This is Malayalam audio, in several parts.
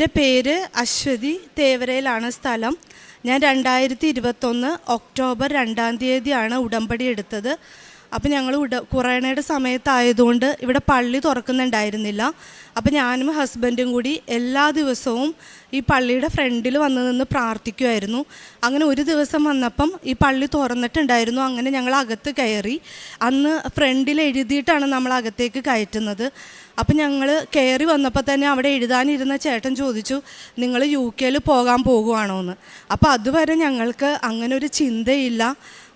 എന്റെ പേര് അശ്വതി തേവരയിലാണ് സ്ഥലം. ഞാൻ രണ്ടായിരത്തി ഇരുപത്തൊന്ന് ഒക്ടോബർ രണ്ടാം തീയതിയാണ് ഉടമ്പടി എടുത്തത്. അപ്പം ഞങ്ങൾ ഉട കുറേണയുടെ സമയത്തായതുകൊണ്ട് ഇവിടെ പള്ളി തുറക്കുന്നുണ്ടായിരുന്നില്ല. അപ്പം ഞാനും ഹസ്ബൻഡും കൂടി എല്ലാ ദിവസവും ഈ പള്ളിയുടെ ഫ്രണ്ടിൽ വന്ന് നിന്ന് പ്രാർത്ഥിക്കുമായിരുന്നു അങ്ങനെ ഒരു ദിവസം വന്നപ്പം ഈ പള്ളി തുറന്നിട്ടുണ്ടായിരുന്നു. അങ്ങനെ ഞങ്ങൾ അകത്ത് കയറി. അന്ന് ഫ്രണ്ടിൽ എഴുതിയിട്ടാണ് നമ്മൾ അകത്തേക്ക് കയറ്റുന്നത്. അപ്പം ഞങ്ങൾ കയറി വന്നപ്പോൾ തന്നെ അവിടെ എഴുതാനിരുന്ന ചേട്ടൻ ചോദിച്ചു നിങ്ങൾ യു കെയിൽ പോകാൻ പോകുവാണോ എന്ന് അപ്പോൾ അതുവരെ ഞങ്ങൾക്ക് അങ്ങനെ ഒരു ചിന്തയില്ല.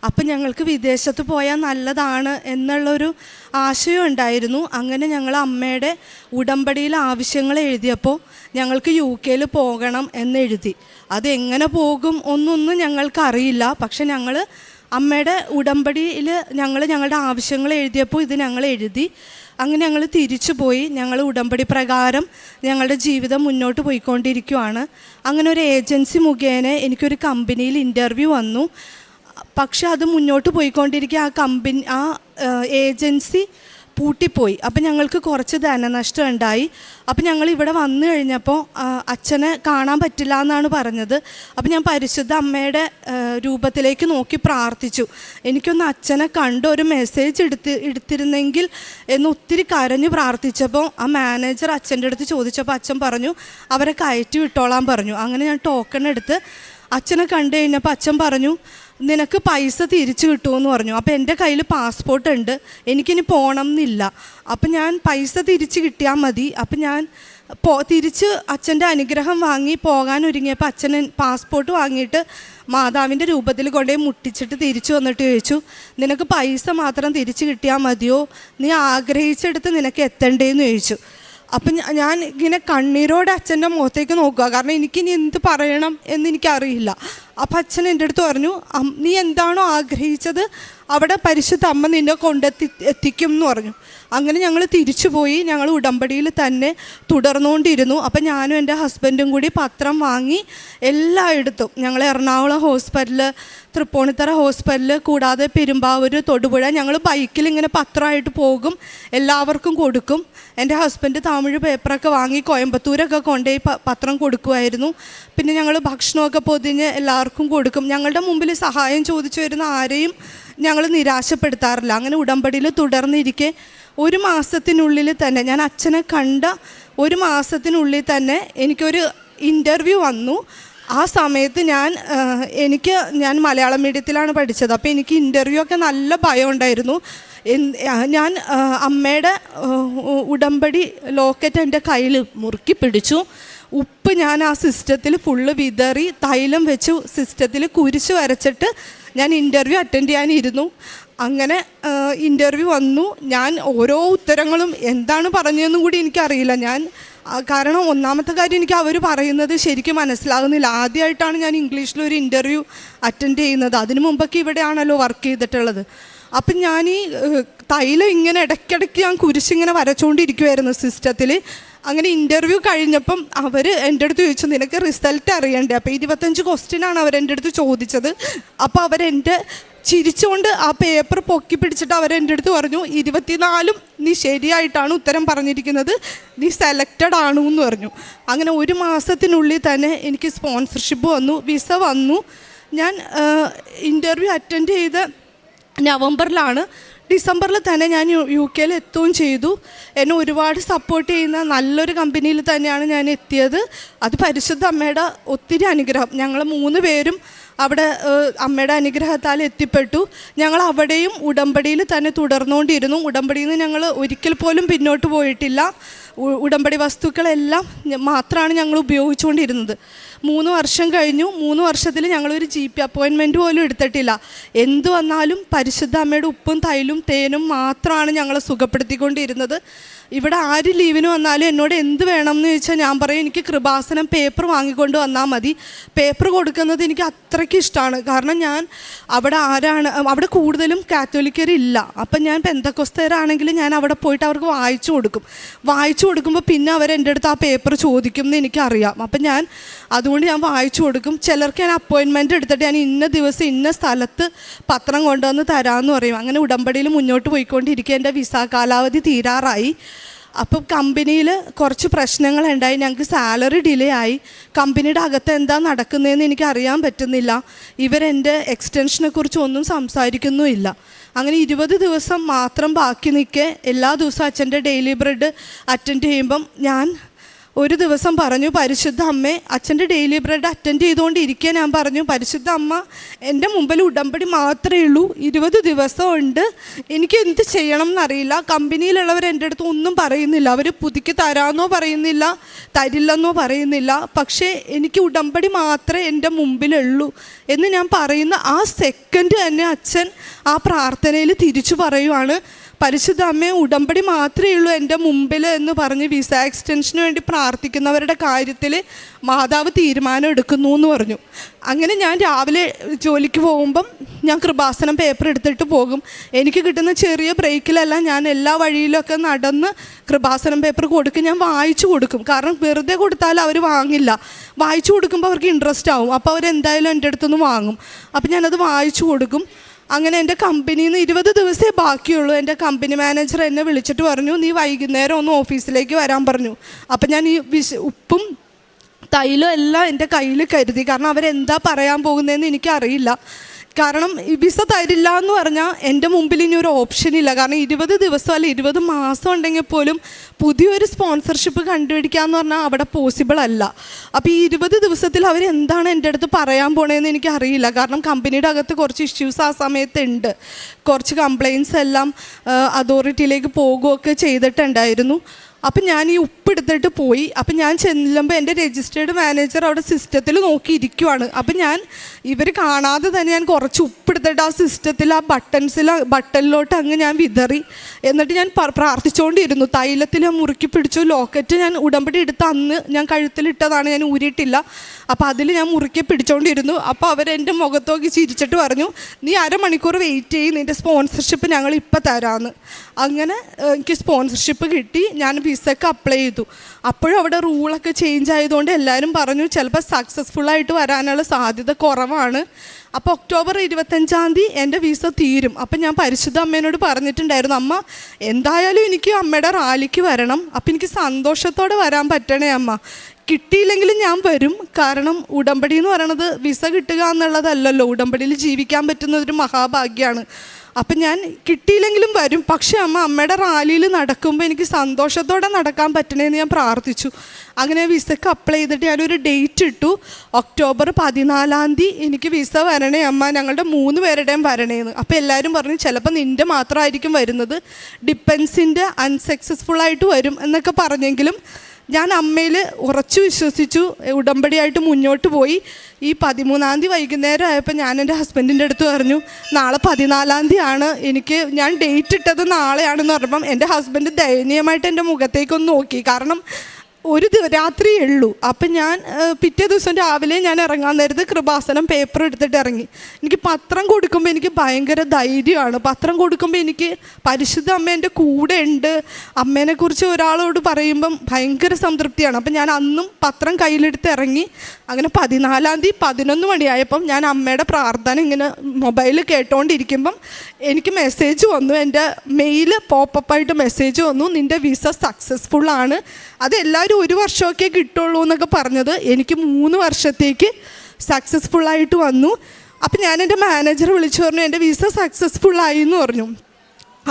അപ്പം ഞങ്ങൾക്ക് വിദേശത്ത് പോയാൽ നല്ലതാണ് എന്നുള്ളൊരു ആശയം ഉണ്ടായിരുന്നു. അങ്ങനെ ഞങ്ങൾ അമ്മയുടെ ഉടമ്പടിയിൽ ആവശ്യങ്ങൾ എഴുതിയപ്പോൾ ഞങ്ങൾക്ക് യു കെയിൽ പോകണം എന്നെഴുതി അതെങ്ങനെ പോകും ഒന്നൊന്നും ഞങ്ങൾക്ക് അറിയില്ല. പക്ഷെ ഞങ്ങൾ അമ്മയുടെ ഉടമ്പടിയിൽ ഞങ്ങൾ ഞങ്ങളുടെ ആവശ്യങ്ങൾ എഴുതിയപ്പോൾ ഇത് ഞങ്ങൾ എഴുതി. അങ്ങനെ ഞങ്ങൾ തിരിച്ചു പോയി. ഞങ്ങൾ ഉടമ്പടി പ്രകാരം ഞങ്ങളുടെ ജീവിതം മുന്നോട്ട് പോയിക്കൊണ്ടിരിക്കുവാണ്. അങ്ങനെ ഒരു ഏജൻസി മുഖേന എനിക്കൊരു കമ്പനിയിൽ ഇന്റർവ്യൂ വന്നു. പക്ഷെ അത് മുന്നോട്ട് പോയിക്കൊണ്ടിരിക്കുക ആ കമ്പനി ആ ഏജൻസി പൂട്ടിപ്പോയി. അപ്പം ഞങ്ങൾക്ക് കുറച്ച് ധനനഷ്ടം ഉണ്ടായി. അപ്പം ഞങ്ങൾ ഇവിടെ വന്നു കഴിഞ്ഞപ്പോൾ അച്ഛനെ കാണാൻ പറ്റില്ല എന്നാണ് പറഞ്ഞത്. അപ്പം ഞാൻ പരിശുദ്ധ അമ്മയുടെ രൂപത്തിലേക്ക് നോക്കി പ്രാർത്ഥിച്ചു. എനിക്കൊന്ന് അച്ഛനെ കണ്ട് ഒരു മെസ്സേജ് എടുത്ത് എടുത്തിരുന്നെങ്കിൽ എന്ന് ഒത്തിരി കരഞ്ഞ് പ്രാർത്ഥിച്ചപ്പോൾ ആ മാനേജർ അച്ഛന്റെ അടുത്ത് ചോദിച്ചപ്പോൾ അച്ഛൻ പറഞ്ഞു അവരെ കയറ്റി വിട്ടോളാൻ പറഞ്ഞു. അങ്ങനെ ഞാൻ ടോക്കൺ എടുത്ത് അച്ഛനെ കണ്ടു കഴിഞ്ഞപ്പോൾ അച്ഛൻ പറഞ്ഞു നിനക്ക് പൈസ തിരിച്ചു കിട്ടുമെന്ന് പറഞ്ഞു. അപ്പോൾ എന്റെ കയ്യിൽ പാസ്പോർട്ട് ഉണ്ട്. എനിക്കിനി പോകണം എന്നില്ല. അപ്പം ഞാൻ പൈസ തിരിച്ച് കിട്ടിയാൽ മതി. അപ്പം ഞാൻ പോ തിരിച്ച് അച്ഛന്റെ അനുഗ്രഹം വാങ്ങി പോകാൻ ഒരുങ്ങിയപ്പോൾ അച്ഛൻ പാസ്പോർട്ട് വാങ്ങിയിട്ട് മാതാവിന്റെ രൂപത്തിൽ കൊണ്ടുപോയി മുട്ടിച്ചിട്ട് തിരിച്ചു വന്നിട്ട് ചോദിച്ചു നിനക്ക് പൈസ മാത്രം തിരിച്ച് കിട്ടിയാൽ മതിയോ? നീ ആഗ്രഹിച്ചെടുത്ത് നിനക്ക് എത്തണ്ടേന്ന് ചോദിച്ചു. അപ്പം ഞാൻ ഇങ്ങനെ കണ്ണീരോടെ അച്ഛന്റെ മുഖത്തേക്ക് നോക്കുക. കാരണം എനിക്ക് ഇനി എന്ത് പറയണം എന്ന് എനിക്കറിയില്ല. അപ്പം അച്ഛൻ എന്റെ അടുത്ത് പറഞ്ഞു നീ എന്താണോ ആഗ്രഹിച്ചത് അവിടെ പരിശുദ്ധ അമ്മ നിന്നെ കൊണ്ടെത്തി എത്തിക്കും എന്ന് പറഞ്ഞു. അങ്ങനെ ഞങ്ങൾ തിരിച്ചു പോയി ഞങ്ങൾ ഉടമ്പടിയിൽ തന്നെ തുടർന്നുകൊണ്ടിരുന്നു. അപ്പം ഞാനും എന്റെ ഹസ്ബൻഡും കൂടി പത്രം വാങ്ങി എല്ലായിടത്തും ഞങ്ങൾ എറണാകുളം ഹോസ്പിറ്റൽ തൃപ്പൂണിത്തറ ഹോസ്പിറ്റൽ കൂടാതെ പെരുമ്പാവൂർ തൊടുപുഴ ഞങ്ങൾ ബൈക്കിൽ ഇങ്ങനെ പത്രമായിട്ട് പോകും എല്ലാവർക്കും കൊടുക്കും. എന്റെ ഹസ്ബൻഡ് തമിഴ് പേപ്പറൊക്കെ വാങ്ങി കോയമ്പത്തൂരൊക്കെ കൊണ്ടുപോയി പത്രം കൊടുക്കുമായിരുന്നു. പിന്നെ ഞങ്ങൾ ഭക്ഷണമൊക്കെ പൊതിഞ്ഞ് എല്ലാവർക്കും കൊടുക്കും. ഞങ്ങളുടെ മുമ്പിൽ സഹായം ചോദിച്ചു വരുന്ന ആരെയും ഞങ്ങൾ നിരാശപ്പെടുത്താറില്ല. അങ്ങനെ ഉടമ്പടിയിൽ തുടർന്നിരിക്കെ ഒരു മാസത്തിനുള്ളിൽ തന്നെ ഞാൻ അച്ഛനെ കണ്ട ഒരു മാസത്തിനുള്ളിൽ തന്നെ എനിക്കൊരു ഇന്റർവ്യൂ വന്നു. ആ സമയത്ത് ഞാൻ എനിക്ക് ഞാൻ മലയാളം മീഡിയത്തിലാണ് പഠിച്ചത്. അപ്പോൾ എനിക്ക് ഇന്റർവ്യൂ ഒക്കെ നല്ല ഭയം ഉണ്ടായിരുന്നു. ഞാൻ അമ്മയുടെ ഉടമ്പടി ലോക്കറ്റ് എന്റെ കയ്യിൽ മുറുക്കി പിടിച്ചു. ഉപ്പ് ഞാൻ ആ സിസ്റ്റത്തിൽ ഫുള്ള് വിതറി തൈലം വെച്ച് സിസ്റ്റത്തിൽ കുരിശ് വരച്ചിട്ട് ഞാൻ ഇന്റർവ്യൂ അറ്റൻഡ് ചെയ്യാനിരുന്നു. അങ്ങനെ ഇന്റർവ്യൂ വന്നു. ഞാൻ ഓരോ ഉത്തരങ്ങളും എന്താണ് പറഞ്ഞതെന്നും കൂടി എനിക്കറിയില്ല. ഞാൻ കാരണം ഒന്നാമത്തെ കാര്യം എനിക്ക് അവർ പറയുന്നത് ശരിക്കും മനസ്സിലാകുന്നില്ല. ആദ്യമായിട്ടാണ് ഞാൻ ഇംഗ്ലീഷിൽ ഒരു ഇന്റർവ്യൂ അറ്റൻഡ് ചെയ്യുന്നത്. അതിനു മുമ്പൊക്കെ ഇവിടെയാണല്ലോ വർക്ക് ചെയ്തിട്ടുള്ളത്. അപ്പം ഞാൻ ഈ തൈലം ഇങ്ങനെ ഇടയ്ക്കിടയ്ക്ക് ഞാൻ കുരിശിങ്ങനെ വരച്ചുകൊണ്ടിരിക്കുമായിരുന്നു സിസ്റ്റത്തിൽ അങ്ങനെ ഇന്റർവ്യൂ കഴിഞ്ഞപ്പം അവർ എന്റെ അടുത്ത് ചോദിച്ചു നിനക്ക് റിസൾട്ട് അറിയണ്ടേ? അപ്പോൾ ഇരുപത്തഞ്ച് ക്വസ്റ്റ്യനാണ് അവർ എന്റെ അടുത്ത് ചോദിച്ചത്. അപ്പോൾ അവരെന്റെ ചിരിച്ചുകൊണ്ട് ആ പേപ്പർ പൊക്കി പിടിച്ചിട്ട് അവർ എന്റെ അടുത്ത് പറഞ്ഞു ഇരുപത്തിനാലും നീ ശരിയായിട്ടാണ് ഉത്തരം പറഞ്ഞിരിക്കുന്നത്. നീ സെലക്റ്റഡ് ആണു എന്ന് പറഞ്ഞു. അങ്ങനെ ഒരു മാസത്തിനുള്ളിൽ തന്നെ എനിക്ക് സ്പോൺസർഷിപ്പ് വന്നു വിസ വന്നു. ഞാൻ ഇന്റർവ്യൂ അറ്റൻഡ് ചെയ്ത നവംബറിലാണ് ഡിസംബറിൽ തന്നെ ഞാൻ യു കെയിൽ എത്തുകയും ചെയ്തു. എന്നെ ഒരുപാട് സപ്പോർട്ട് ചെയ്യുന്ന നല്ലൊരു കമ്പനിയിൽ തന്നെയാണ് ഞാൻ എത്തിയത്. അത് പരിശുദ്ധ അമ്മയുടെ ഒത്തിരി അനുഗ്രഹം. ഞങ്ങൾ മൂന്ന് പേരും അവിടെ അമ്മയുടെ അനുഗ്രഹത്താൽ എത്തിപ്പെട്ടു. ഞങ്ങൾ അവിടെയും ഉടമ്പടിയിൽ തന്നെ തുടർന്നുകൊണ്ടിരുന്നു. ഉടമ്പടിയിൽ നിന്ന് ഞങ്ങൾ ഒരിക്കൽ പോലും പിന്നോട്ട് പോയിട്ടില്ല. ഉടമ്പടി വസ്തുക്കളെല്ലാം മാത്രമാണ് ഞങ്ങൾ ഉപയോഗിച്ചുകൊണ്ടിരുന്നത്. മൂന്ന് വർഷം കഴിഞ്ഞു മൂന്ന് വർഷത്തിൽ ഞങ്ങളൊരു ജി പി അപ്പോയിൻമെന്റ് പോലും എടുത്തിട്ടില്ല. എന്തു വന്നാലും പരിശുദ്ധ അമ്മയുടെ ഉപ്പും തൈലും തേനും മാത്രമാണ് ഞങ്ങളെ സുഖപ്പെടുത്തിക്കൊണ്ടിരുന്നത്. ഇവിടെ ആര് ലീവിന് വന്നാലും എന്നോട് എന്ത് വേണം എന്ന് ചോദിച്ചാൽ ഞാൻ പറയും എനിക്ക് കൃപാസനം പേപ്പർ വാങ്ങിക്കൊണ്ട് വന്നാൽ മതി. പേപ്പർ കൊടുക്കുന്നത് എനിക്ക് അത്രയ്ക്ക് ഇഷ്ടമാണ് കാരണം ഞാൻ അവിടെ ആരാണ് അവിടെ കൂടുതലും കാത്തോലിക്കരില്ല. അപ്പം ഞാൻ പെന്തക്കൊസ്തരാണെങ്കിൽ ഞാൻ അവിടെ പോയിട്ട് അവർക്ക് വായിച്ചു കൊടുക്കും. വായിച്ചു കൊടുക്കുമ്പോൾ പിന്നെ അവർ എന്റെ അടുത്ത് ആ പേപ്പർ ചോദിക്കും എന്ന് എനിക്കറിയാം. അപ്പം ഞാൻ അതുകൊണ്ട് ഞാൻ വായിച്ചു കൊടുക്കും. ചിലർക്ക് ഞാൻ അപ്പോയിൻമെന്റ് എടുത്തിട്ട് ഞാൻ ഇന്ന ദിവസം ഇന്ന സ്ഥലത്ത് പത്രം കൊണ്ടുവന്ന് തരാമെന്ന് പറയും. അങ്ങനെ ഉടമ്പടിയിൽ മുന്നോട്ട് പോയിക്കൊണ്ടിരിക്കുക എന്റെ വിസ കാലാവധി തീരാറായി. അപ്പം കമ്പനിയിൽ കുറച്ച് പ്രശ്നങ്ങളുണ്ടായി. ഞങ്ങൾക്ക് സാലറി ഡിലേ ആയി. കമ്പനിയുടെ അകത്ത് എന്താ നടക്കുന്നതെന്ന് എനിക്ക് അറിയാൻ പറ്റുന്നില്ല. ഇവരെന്റെ എക്സ്റ്റൻഷനെ കുറിച്ച് ഒന്നും സംസാരിക്കുന്നുമില്ല. അങ്ങനെ ഇരുപത് ദിവസം മാത്രം ബാക്കി നിൽക്കെ എല്ലാ ദിവസവും അച്ഛന്റെ ഡെയിലി ബ്രെഡ് അറ്റൻഡ് ചെയ്യുമ്പം ഞാൻ ഒരു ദിവസം പറഞ്ഞു പരിശുദ്ധ അമ്മേ അച്ഛന്റെ ഡെയിലി ബ്രെഡ് അറ്റൻഡ് ചെയ്തുകൊണ്ടിരിക്കുക. ഞാൻ പറഞ്ഞു പരിശുദ്ധ അമ്മ എന്റെ മുമ്പിൽ ഉടമ്പടി മാത്രമേ ഉള്ളൂ. ഇരുപത് ദിവസമുണ്ട് എനിക്ക് എന്ത് ചെയ്യണം എന്നറിയില്ല. കമ്പനിയിലുള്ളവർ എന്റെ അടുത്ത് ഒന്നും പറയുന്നില്ല. അവർ പുതുക്കി തരാമെന്നോ പറയുന്നില്ല. തരില്ലെന്നോ പറയുന്നില്ല. പക്ഷേ എനിക്ക് ഉടമ്പടി മാത്രമേ എന്റെ മുമ്പിലുള്ളൂ. എന്ന് ഞാൻ പറയുന്ന ആ സെക്കൻഡ് തന്നെ അച്ഛൻ ആ പ്രാർത്ഥനയിൽ തിരിച്ചു പറയുവാണ്. പരിശുദ്ധ അമ്മയെ ഉടമ്പടി മാത്രമേ ഉള്ളൂ എന്റെ മുമ്പിൽ എന്ന് പറഞ്ഞ് വിസ എക്സ്റ്റൻഷന് വേണ്ടി പ്രാർത്ഥിക്കുന്നവരുടെ കാര്യത്തിൽ മാതാവ് തീരുമാനം എടുക്കുന്നു എന്ന് പറഞ്ഞു. അങ്ങനെ ഞാൻ രാവിലെ ജോലിക്ക് പോകുമ്പം ഞാൻ കൃപാസനം പേപ്പർ എടുത്തിട്ട് പോകും. എനിക്ക് കിട്ടുന്ന ചെറിയ ബ്രേക്കിലല്ല ഞാൻ എല്ലാ വഴിയിലൊക്കെ നടന്ന് കൃപാസനം പേപ്പർ കൊടുക്കും. ഞാൻ വായിച്ചു കൊടുക്കും. കാരണം വെറുതെ കൊടുത്താൽ അവർ വാങ്ങില്ല. വായിച്ചു കൊടുക്കുമ്പോൾ അവർക്ക് ഇൻട്രസ്റ്റ് ആവും. അപ്പോൾ അവരെന്തായാലും എന്റെ അടുത്തുനിന്ന് വാങ്ങും. അപ്പോൾ ഞാനത് വായിച്ചു കൊടുക്കും. അങ്ങനെ എന്റെ കമ്പനിയിൽ നിന്ന് ഇരുപത് ദിവസമേ ബാക്കിയുള്ളൂ. എന്റെ കമ്പനി മാനേജർ എന്നെ വിളിച്ചിട്ട് പറഞ്ഞു നീ വൈകുന്നേരം ഒന്ന് ഓഫീസിലേക്ക് വരാൻ പറഞ്ഞു. അപ്പം ഞാൻ ഈ വിശ ഉപ്പും തൈലും എല്ലാം എന്റെ കയ്യിൽ കരുതി. കാരണം അവരെന്താ പറയാൻ പോകുന്നതെന്ന് എനിക്കറിയില്ല. കാരണം വിസ തരില്ല എന്ന് പറഞ്ഞാൽ എന്റെ മുമ്പിൽ ഇനി ഒരു ഓപ്ഷൻ ഇല്ല. കാരണം ഇരുപത് ദിവസം അല്ല ഇരുപത് മാസം ഉണ്ടെങ്കിൽ പോലും പുതിയൊരു സ്പോൺസർഷിപ്പ് കണ്ടുപിടിക്കുക എന്ന് പറഞ്ഞാൽ അവിടെ പോസിബിൾ അല്ല. അപ്പോൾ ഈ ഇരുപത് ദിവസത്തിൽ അവർ എന്താണ് എന്റെ അടുത്ത് പറയാൻ പോണേന്ന് എനിക്ക് അറിയില്ല. കാരണം കമ്പനിയുടെ അകത്ത് കുറച്ച് ഇഷ്യൂസ് ആ സമയത്ത് ഉണ്ട്. കുറച്ച് കംപ്ലയിൻസ് എല്ലാം അതോറിറ്റിയിലേക്ക് പോകുകയൊക്കെ ചെയ്തിട്ടുണ്ടായിരുന്നു. അപ്പം ഞാൻ ഈ ഉപ്പ് എടുത്തിട്ട് പോയി. അപ്പം ഞാൻ ചെല്ലുമ്പോൾ എന്റെ രജിസ്റ്റേർഡ് മാനേജർ അവിടെ സിസ്റ്റത്തിൽ നോക്കിയിരിക്കുവാണ്. അപ്പം ഞാൻ ഇവർ കാണാതെ തന്നെ ഞാൻ കുറച്ച് ഉപ്പ് എടുത്തിട്ട് ആ സിസ്റ്റത്തിൽ ആ ബട്ടൺസിൽ ബട്ടണിലോട്ട് അങ്ങ് ഞാൻ വിതറി. എന്നിട്ട് ഞാൻ പ്രാർത്ഥിച്ചുകൊണ്ടിരുന്നു തൈലത്തിൽ മുറുക്കി പിടിച്ചു. ലോക്കറ്റ് ഞാൻ ഉടമ്പടി എടുത്ത് അന്ന് ഞാൻ കഴുത്തിലിട്ടതാണ്. ഞാൻ ഊരിയിട്ടില്ല. അപ്പോൾ അതിൽ ഞാൻ മുറുക്കി പിടിച്ചുകൊണ്ടിരുന്നു അപ്പോൾ അവരെന്റെ മുഖത്തോക്കി ചിരിച്ചിട്ട് പറഞ്ഞു നീ അരമണിക്കൂർ വെയിറ്റ് ചെയ്യും. നിന്റെ സ്പോൺസർഷിപ്പ് ഞങ്ങൾ ഇപ്പോൾ തരാമെന്ന് അങ്ങനെ എനിക്ക് സ്പോൺസർഷിപ്പ് കിട്ടി. ഞാൻ വിസക്ക് അപ്ലൈ ചെയ്തു. അപ്പോഴും അവിടെ റൂളൊക്കെ ചേഞ്ച് ആയതുകൊണ്ട് എല്ലാവരും പറഞ്ഞു ചിലപ്പോൾ സക്സസ്ഫുൾ ആയിട്ട് വരാനുള്ള സാധ്യത കുറവാണ്. അപ്പോൾ ഒക്ടോബർ ഇരുപത്തഞ്ചാം തീയതി എന്റെ വിസ തീരും. അപ്പം ഞാൻ പരിശുദ്ധ അമ്മേനോട് പറഞ്ഞിട്ടുണ്ടായിരുന്നു അമ്മ എന്തായാലും എനിക്ക് അമ്മയുടെ റാലിക്ക് വരണം. അപ്പം എനിക്ക് സന്തോഷത്തോടെ വരാൻ പറ്റണേ അമ്മ. കിട്ടിയില്ലെങ്കിലും ഞാൻ വരും. കാരണം ഉടമ്പടി എന്ന് പറയണത് വിസ കിട്ടുക എന്നുള്ളതല്ലല്ലോ. ഉടമ്പടിയിൽ ജീവിക്കാൻ പറ്റുന്ന ഒരു മഹാഭാഗ്യമാണ് അപ്പം ഞാൻ കിട്ടിയില്ലെങ്കിലും വരും. പക്ഷേ അമ്മ അമ്മയുടെ റാലിയിൽ നടക്കുമ്പോൾ എനിക്ക് സന്തോഷത്തോടെ നടക്കാൻ പറ്റണേന്ന് ഞാൻ പ്രാർത്ഥിച്ചു. അങ്ങനെ വിസക്ക് അപ്ലൈ ചെയ്തിട്ട് ഞാനൊരു ഡേറ്റ് ഇട്ടു. ഒക്ടോബർ പതിനാലാം തീയതി എനിക്ക് വിസ വരണേ അമ്മ. ഞങ്ങളുടെ മൂന്ന് പേരുടെയും വരണേന്ന്. അപ്പോൾ എല്ലാവരും പറഞ്ഞു ചിലപ്പോൾ നിന്റെ മാത്രമായിരിക്കും വരുന്നത്. ഡിപ്പെൻസിന്റെ അൺസക്സസ്ഫുൾ ആയിട്ട് വരും എന്നൊക്കെ പറഞ്ഞെങ്കിലും ഞാൻ അമ്മയിൽ ഉറച്ചു വിശ്വസിച്ചു ഉടമ്പടിയായിട്ട് മുന്നോട്ട് പോയി. ഈ പതിമൂന്നാം തീയതി വൈകുന്നേരം ആയപ്പോൾ ഞാൻ എന്റെ ഹസ്ബൻഡിന്റെ അടുത്ത് പറഞ്ഞു നാളെ പതിനാലാം തീയതി ആണ്. എനിക്ക് ഞാൻ ഡേറ്റ് ഇട്ടത് നാളെയാണെന്ന് പറഞ്ഞപ്പം എന്റെ ഹസ്ബൻഡ് ദയനീയമായിട്ട് എന്റെ മുഖത്തേക്കൊന്ന് നോക്കി. കാരണം ഒരു രാത്രിയേ ഉള്ളൂ. അപ്പം ഞാൻ പിറ്റേ ദിവസം രാവിലെ ഞാൻ ഇറങ്ങാൻ നേരത്ത് കൃപാസനം പേപ്പർ എടുത്തിട്ട് ഇറങ്ങി. എനിക്ക് പത്രം കൊടുക്കുമ്പോൾ എനിക്ക് ഭയങ്കര ധൈര്യമാണ്. പത്രം കൊടുക്കുമ്പോൾ എനിക്ക് പരിശുദ്ധ അമ്മ എന്റെ കൂടെ ഉണ്ട്. അമ്മേനെക്കുറിച്ച് ഒരാളോട് പറയുമ്പം ഭയങ്കര സംതൃപ്തിയാണ്. അപ്പം ഞാൻ അന്നും പത്രം കയ്യിലെടുത്ത് ഇറങ്ങി. അങ്ങനെ പതിനാലാം തീയതി പതിനൊന്ന് മണിയായപ്പം ഞാൻ അമ്മയുടെ പ്രാർത്ഥന ഇങ്ങനെ മൊബൈലിൽ കേട്ടോണ്ടിരിക്കുമ്പം എനിക്ക് മെസ്സേജ് വന്നു. എന്റെ മെയിൽ പോപ്പപ്പായിട്ട് മെസ്സേജ് വന്നു. നിന്റെ വിസ സക്സസ്ഫുൾ ആണ്. അത് എല്ലാവരും ഒരു വർഷമൊക്കെ കിട്ടുള്ളൂ എന്നൊക്കെ പറഞ്ഞത്. എനിക്ക് മൂന്ന് വർഷത്തേക്ക് സക്സസ്ഫുൾ ആയിട്ട് വന്നു. അപ്പം ഞാൻ എന്റെ മാനേജർ വിളിച്ചു പറഞ്ഞു എന്റെ വിസ സക്സസ്ഫുൾ ആയി എന്ന് പറഞ്ഞു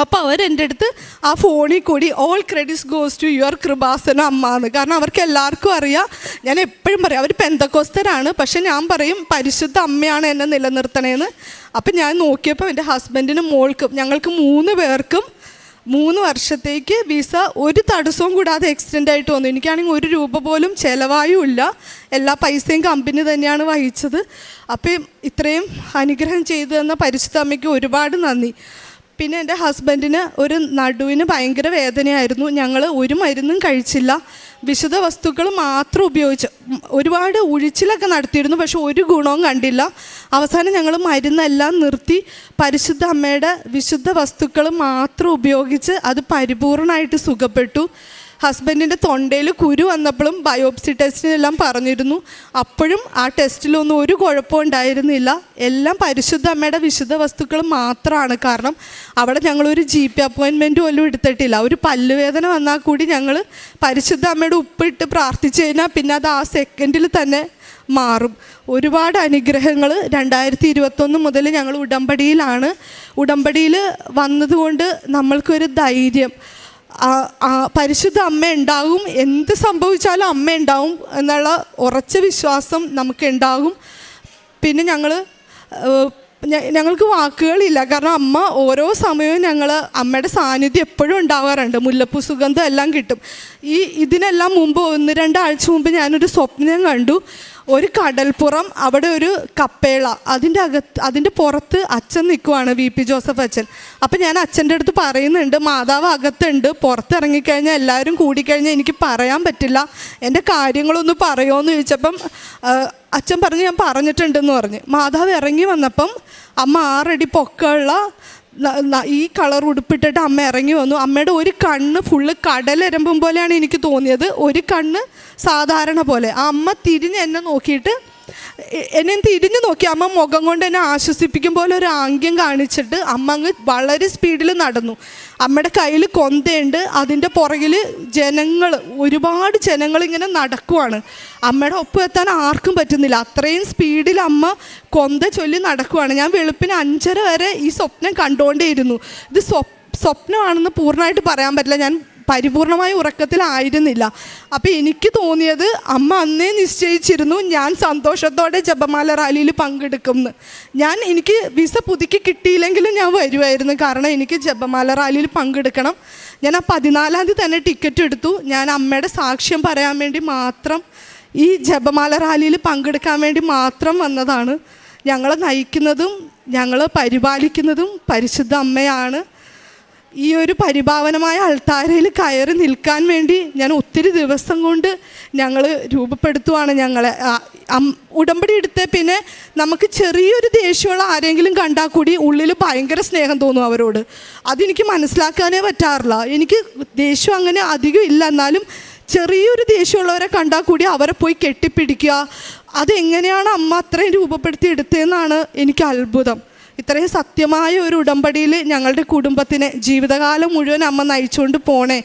അപ്പോൾ അവരെന്റെ അടുത്ത് ആ ഫോണിൽ കൂടി all credits goes to your Kripasana അമ്മ എന്ന്. കാരണം അവർക്ക് എല്ലാവർക്കും അറിയാം. ഞാൻ എപ്പോഴും പറയും അവർ പെന്തക്കോസ്തരാണ് പക്ഷെ ഞാൻ പറയും പരിശുദ്ധ അമ്മയാണ് എന്നെ നിലനിർത്തണേന്ന്. അപ്പം ഞാൻ നോക്കിയപ്പോൾ എന്റെ ഹസ്ബൻഡിനും മോൾക്കും ഞങ്ങൾക്ക് മൂന്ന് പേർക്കും മൂന്ന് വർഷത്തേക്ക് വിസ ഒരു തടസ്സവും കൂടാതെ എക്സ്റ്റെൻഡ് ആയിട്ട് വന്നു. എനിക്കാണെങ്കിൽ ഒരു രൂപ പോലും ചിലവായുമില്ല. എല്ലാ പൈസയും കമ്പനി തന്നെയാണ് വഹിച്ചത്. അപ്പം ഇത്രയും അനുഗ്രഹം ചെയ്തു തന്ന പരിശുദ്ധ അമ്മയ്ക്ക് ഒരുപാട് നന്ദി. പിന്നെ എന്റെ ഹസ്ബൻഡിന് ഒരു നടുവിന് ഭയങ്കര വേദനയായിരുന്നു. ഞങ്ങൾ ഒരു മരുന്നും കഴിച്ചില്ല. വിശുദ്ധ വസ്തുക്കൾ മാത്രം ഉപയോഗിച്ച് ഒരുപാട് ഉഴിച്ചിലൊക്കെ നടത്തിയിരുന്നു പക്ഷെ ഒരു ഗുണവും കണ്ടില്ല. അവസാനം ഞങ്ങൾ മരുന്നെല്ലാം നിർത്തി പരിശുദ്ധ അമ്മയുടെ വിശുദ്ധ വസ്തുക്കൾ മാത്രം ഉപയോഗിച്ച് അത് പരിപൂർണമായിട്ട് സുഖപ്പെട്ടു. ഹസ്ബൻഡിന്റെ തൊണ്ടയിൽ കുരു വന്നപ്പോഴും ബയോപ്സി ടെസ്റ്റിനെല്ലാം പറഞ്ഞിരുന്നു. അപ്പോഴും ആ ടെസ്റ്റിലൊന്നും ഒരു കുഴപ്പവും ഉണ്ടായിരുന്നില്ല. എല്ലാം പരിശുദ്ധ അമ്മയുടെ വിശുദ്ധ വസ്തുക്കൾ മാത്രമാണ്. കാരണം അവിടെ ഞങ്ങളൊരു ജി പി അപ്പോയിൻമെന്റ് പോലും എടുത്തിട്ടില്ല. ഒരു പല്ലുവേദന വന്നാൽ കൂടി ഞങ്ങൾ പരിശുദ്ധ അമ്മയുടെ ഉപ്പിട്ട് പ്രാർത്ഥിച്ചു കഴിഞ്ഞാൽ പിന്നെ അത് ആ സെക്കൻഡിൽ തന്നെ മാറും. ഒരുപാട് അനുഗ്രഹങ്ങൾ രണ്ടായിരത്തി ഇരുപത്തൊന്ന് മുതൽ ഞങ്ങൾ ഉടമ്പടിയിലാണ്. ഉടമ്പടിയിൽ വന്നതുകൊണ്ട് നമ്മൾക്കൊരു ധൈര്യം. പരിശുദ്ധ അമ്മ ഉണ്ടാകും. എന്ത് സംഭവിച്ചാലും അമ്മ ഉണ്ടാവും എന്നുള്ള ഉറച്ച വിശ്വാസം നമുക്ക് ഉണ്ടാകും. പിന്നെ ഞങ്ങൾ ഞങ്ങൾക്ക് വാക്കുകളില്ല. കാരണം അമ്മ ഓരോ സമയവും ഞങ്ങൾ അമ്മയുടെ സാന്നിധ്യം എപ്പോഴും ഉണ്ടാവാറുണ്ട്. മുല്ലപ്പൂ സുഗന്ധം എല്ലാം കിട്ടും. ഈ ഇതിനെല്ലാം മുമ്പ് ഒന്ന് രണ്ടാഴ്ച മുമ്പ് ഞാനൊരു സ്വപ്നം കണ്ടു. ഒരു കടൽപ്പുറം അവിടെ ഒരു കപ്പേള. അതിന്റെ അകത്ത് അതിന്റെ പുറത്ത് അച്ഛൻ നിൽക്കുവാണ് വി പി ജോസഫ് അച്ഛൻ. അപ്പം ഞാൻ അച്ഛന്റെ അടുത്ത് പറയുന്നുണ്ട് മാതാവ് അകത്തുണ്ട് പുറത്തിറങ്ങിക്കഴിഞ്ഞാൽ എല്ലാവരും കൂടിക്കഴിഞ്ഞാൽ എനിക്ക് പറയാൻ പറ്റില്ല. എന്റെ കാര്യങ്ങളൊന്ന് പറയുമോ എന്ന് ചോദിച്ചപ്പം അച്ഛൻ പറഞ്ഞ് ഞാൻ പറഞ്ഞിട്ടുണ്ടെന്ന് പറഞ്ഞ്. മാതാവ് ഇറങ്ങി വന്നപ്പം അമ്മ ആറടി പൊക്കമുള്ള ഈ കളർ ഉടുപ്പിട്ടിട്ട് അമ്മ ഇറങ്ങി വന്നു. അമ്മയുടെ ഒരു കണ്ണ് ഫുള്ള് കടലെരമ്പും പോലെയാണ് എനിക്ക് തോന്നിയത്. ഒരു കണ്ണ് സാധാരണ പോലെ. ആ അമ്മ തിരിഞ്ഞ് എന്നെ നോക്കിയിട്ട് എന്നെ തിരിഞ്ഞു നോക്കി അമ്മ മുഖം കൊണ്ട് എന്നെ ആശ്വസിപ്പിക്കും പോലെ ഒരു ആംഗ്യം കാണിച്ചിട്ട് അമ്മ അങ്ങ് വളരെ സ്പീഡിൽ നടന്നു. അമ്മയുടെ കയ്യിൽ കൊന്തയുണ്ട്. അതിന്റെ പുറകിൽ ജനങ്ങൾ ഒരുപാട് ജനങ്ങൾ ഇങ്ങനെ നടക്കുവാണ്. അമ്മയുടെ ഒപ്പം എത്താൻ ആർക്കും പറ്റുന്നില്ല. അത്രയും സ്പീഡിൽ അമ്മ കൊന്ത ചൊല്ലി നടക്കുവാണ്. ഞാൻ വെളുപ്പിന് അഞ്ചര വരെ ഈ സ്വപ്നം കണ്ടുകൊണ്ടേയിരുന്നു ഇത് സ്വപ് സ്വപ്നമാണെന്ന് പൂർണമായിട്ട് പറയാൻ പറ്റില്ല. ഞാൻ പരിപൂർണമായ ഉറക്കത്തിലായിരുന്നില്ല. അപ്പം എനിക്ക് തോന്നിയത് അമ്മ അന്നേ നിശ്ചയിച്ചിരുന്നു ഞാൻ സന്തോഷത്തോടെ ജപമാല റാലിയിൽ പങ്കെടുക്കുമെന്ന് ഞാൻ എനിക്ക് വിസ പുതുക്കി കിട്ടിയില്ലെങ്കിലും ഞാൻ വരുമായിരുന്നു കാരണം എനിക്ക് ജപമാല റാലിയിൽ പങ്കെടുക്കണം. ഞാൻ ആ പതിനാലാം തീയതി തന്നെ ടിക്കറ്റ് എടുത്തു. ഞാൻ അമ്മയുടെ സാക്ഷ്യം പറയാൻ വേണ്ടി മാത്രം ഈ ജപമാല റാലിയിൽ പങ്കെടുക്കാൻ വേണ്ടി മാത്രം വന്നതാണ്. ഞങ്ങളെ നയിക്കുന്നതും ഞങ്ങൾ പരിപാലിക്കുന്നതും പരിശുദ്ധ അമ്മയാണ്. ഈ ഒരു പരിഭാവനമായ അൾത്താരയിൽ കയറി നിൽക്കാൻ വേണ്ടി ഞാൻ ഒത്തിരി ദിവസം കൊണ്ട് ഞങ്ങൾ രൂപപ്പെടുത്തുവാണ് ഞങ്ങളെ. ഉടമ്പടി എടുത്ത പിന്നെ നമുക്ക് ചെറിയൊരു ദേഷ്യമുള്ള ആരെങ്കിലും കണ്ടാൽ കൂടി ഉള്ളിൽ ഭയങ്കര സ്നേഹം തോന്നും അവരോട്. അതെനിക്ക് മനസ്സിലാക്കാനേ പറ്റാറില്ല. എനിക്ക് ദേഷ്യം അങ്ങനെ അധികം ഇല്ല. എന്നാലും ചെറിയൊരു ദേഷ്യമുള്ളവരെ കണ്ടാൽ കൂടി അവരെ പോയി കെട്ടിപ്പിടിക്കുക. അതെങ്ങനെയാണ് അമ്മ അത്രയും രൂപപ്പെടുത്തി എടുത്തതെന്നാണ് എനിക്ക് അത്ഭുതം. ഇത്രയും സത്യമായ ഒരു ഉടമ്പടിയിൽ ഞങ്ങളുടെ കുടുംബത്തിനെ ജീവിതകാലം മുഴുവൻ അമ്മ നയിച്ചുകൊണ്ട് പോണേ.